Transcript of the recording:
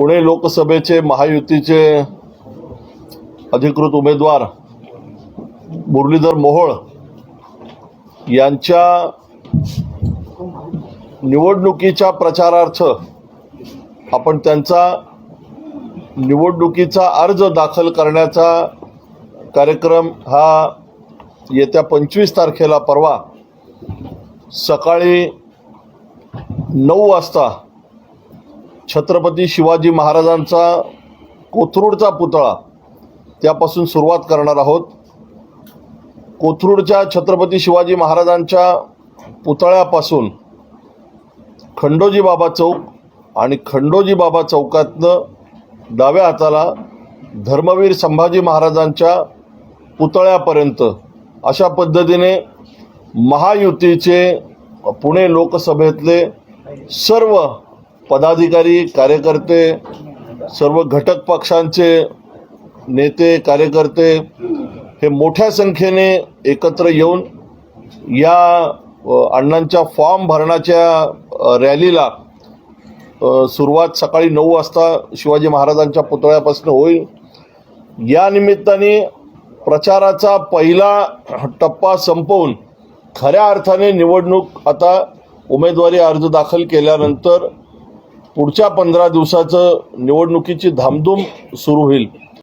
पुणे लोकसभेचे महायुतीचे अधिकृत उमेदवार मुरलीधर मोहोळ यांच्या निवडणुकीच्या प्रचारार्थ आपण त्यांचा निवडणुकीचा अर्ज दाखल करण्याचा कार्यक्रम हा येत्या पंचवीस तारखेला परवा सकाळी नऊ वाजता छत्रपती शिवाजी महाराजांचा कोथरूडचा पुतळा त्यापासून सुरुवात करणार आहोत. कोथरूडच्या छत्रपती शिवाजी महाराजांच्या पुतळ्यापासून खंडोजी बाबा चौक आणि खंडोजी बाबा चौकातनं डाव्या हाताला धर्मवीर संभाजी महाराजांच्या पुतळ्यापर्यंत अशा पद्धतीने महायुतीचे पुणे लोकसभेतले सर्व पदाधिकारी कार्यकर्ते सर्व घटक पक्षांचे नेते कार्यकर्ते हे मोठ्या संख्येने एकत्र येऊन या अण्णांच्या फॉर्म भरण्याच्या रॅलीला सुरुवात सकाळी नऊ वाजता शिवाजी महाराजांच्या पुतळ्यापासून होईल. या निमित्ताने प्रचाराचा पहिला टप्पा संपवून खऱ्या अर्थाने निवडणूक आता उमेदवारी अर्ज दाखल केल्यानंतर पुढच्या पंधरा दिवसाचं निवडणुकीची धामधूम सुरू होईल.